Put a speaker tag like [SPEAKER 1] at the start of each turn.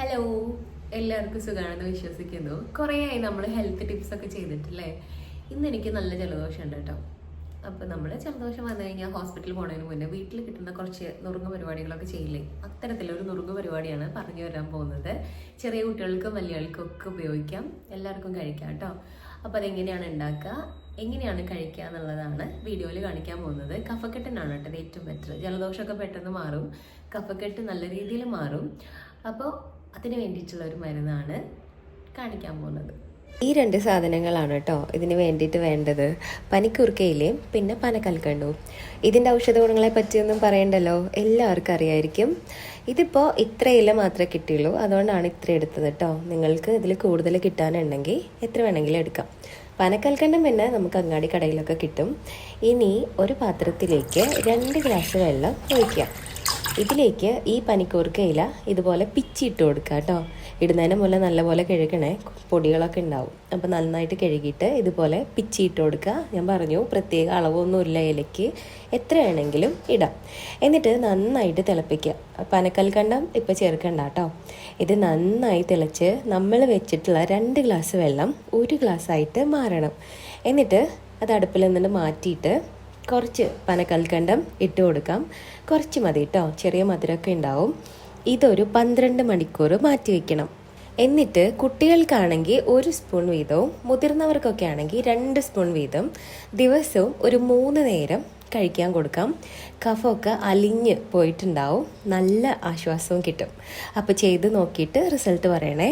[SPEAKER 1] Hello എല്ലാവർക്കും സുഖമാണെന്ന് വിശ്വസിക്കുന്നു. കുറേയായി നമ്മൾ ഹെൽത്ത് ടിപ്സ് ഒക്കെ ചെയ്തിട്ടില്ലേ? ഇന്ന് എനിക്ക് നല്ല ജലദോഷം ഉണ്ട് കേട്ടോ. അപ്പോൾ നമ്മൾ ജലദോഷം വന്നു കഴിഞ്ഞാൽ ഹോസ്പിറ്റലിൽ പോകുന്നതിന് മുന്നേ വീട്ടിൽ കിട്ടുന്ന കുറച്ച് നുറുങ്ങ് പരിപാടികളൊക്കെ ചെയ്യില്ലേ? അത്തരത്തിലൊരു നുറുങ്ങ് പരിപാടിയാണ് പറഞ്ഞു വരാൻ പോകുന്നത്. ചെറിയ കുട്ടികൾക്കും വലിയകൾക്കും ഒക്കെ ഉപയോഗിക്കാം. എല്ലാവർക്കും കഴിക്കാം കേട്ടോ. അപ്പോൾ അതെങ്ങനെയാണ് ഉണ്ടാക്കുക? എങ്ങനെയാണ് കഴിക്കുക എന്നുള്ളതാണ് വീഡിയോയിൽ കാണിക്കാൻ പോകുന്നത്. കഫക്കെട്ടിനാണ് കേട്ടത് ഏറ്റവും ബെറ്റർ ജലദോഷമൊക്കെ പെട്ടെന്ന് മാറും. കഫക്കെട്ട് നല്ല രീതിയിൽ മാറും. അപ്പോൾ അതിന് വേണ്ടിയിട്ടുള്ള ഒരു മരുന്നാണ് കാണിക്കാൻ പോകുന്നത്.
[SPEAKER 2] ഈ രണ്ട് സാധനങ്ങളാണ് കേട്ടോ ഇതിന് വേണ്ടിയിട്ട് വേണ്ടത്. പനിക്കുറുക്കയിലയും പിന്നെ പനക്കൽക്കണ്ടു. ഇതിന്റെ ഔഷധ ഗുണങ്ങളെ പറ്റിയൊന്നും പറയണ്ടല്ലോ? എല്ലാവർക്കും അറിയായിരിക്കും. ഇതിപ്പോൾ ഇത്ര മാത്രമേ കിട്ടിയുള്ളൂ. അതുകൊണ്ടാണ് ഇത്ര എടുത്തത് കേട്ടോ. നിങ്ങൾക്ക് ഇതിൽ കൂടുതൽ കിട്ടാനുണ്ടെങ്കിൽ എത്ര വേണമെങ്കിലും എടുക്കാം. പനക്കൽക്കണ്ടം പിന്നെ നമുക്ക് അങ്ങാടി കടയിലൊക്കെ കിട്ടും. ഇനി ഒരു പാത്രത്തിലേക്ക് രണ്ട് ഗ്ലാസ് വെള്ളം ഒഴിക്കാം. ഇതിലേക്ക് ഈ പനിക്കൂർക്ക ഇല ഇതുപോലെ പിച്ചിട്ട് കൊടുക്കുക കേട്ടോ. ഇടുന്നതിന് മുന്നേ നല്ലപോലെ കഴുകണേ. പൊടികളൊക്കെ ഉണ്ടാവും. അപ്പോൾ നന്നായിട്ട് കഴുകിയിട്ട് ഇതുപോലെ പിച്ചിട്ട് കൊടുക്കുക ഞാൻ പറഞ്ഞു പ്രത്യേക അളവൊന്നുമില്ല ഇലയ്ക്ക്. എത്ര വേണമെങ്കിലും ഇടാം. എന്നിട്ട് നന്നായിട്ട് തിളപ്പിക്കുക പനക്കൽക്കണ്ടം ഇപ്പോൾ ചേർക്കണ്ട കേട്ടോ. ഇത് നന്നായി തിളച്ച് നമ്മൾ വെച്ചിട്ടുള്ള രണ്ട് ഗ്ലാസ് വെള്ളം ഒരു ഗ്ലാസ്സായിട്ട് മാറണം. എന്നിട്ട് അത് അടുപ്പിൽ നിന്നിട്ട് മാറ്റിയിട്ട് കുറച്ച് പനക്കൽക്കണ്ടം ഇട്ട് കൊടുക്കാം. കുറച്ച് മതി കേട്ടോ ചെറിയ മധുരമൊക്കെ ഉണ്ടാവും. ഇതൊരു പന്ത്രണ്ട് മണിക്കൂർ മാറ്റി വയ്ക്കണം എന്നിട്ട് കുട്ടികൾക്കാണെങ്കിൽ ഒരു സ്പൂൺ വീതവും മുതിർന്നവർക്കൊക്കെ ആണെങ്കിൽ രണ്ട് സ്പൂൺ വീതം ദിവസവും ഒരു മൂന്ന് നേരം കഴിക്കാൻ കൊടുക്കാം. കഫമൊക്കെ അലിഞ്ഞ് പോയിട്ടുണ്ടാവും. നല്ല ആശ്വാസവും കിട്ടും. അപ്പോൾ ചെയ്ത് നോക്കിയിട്ട് റിസൾട്ട് പറയണേ.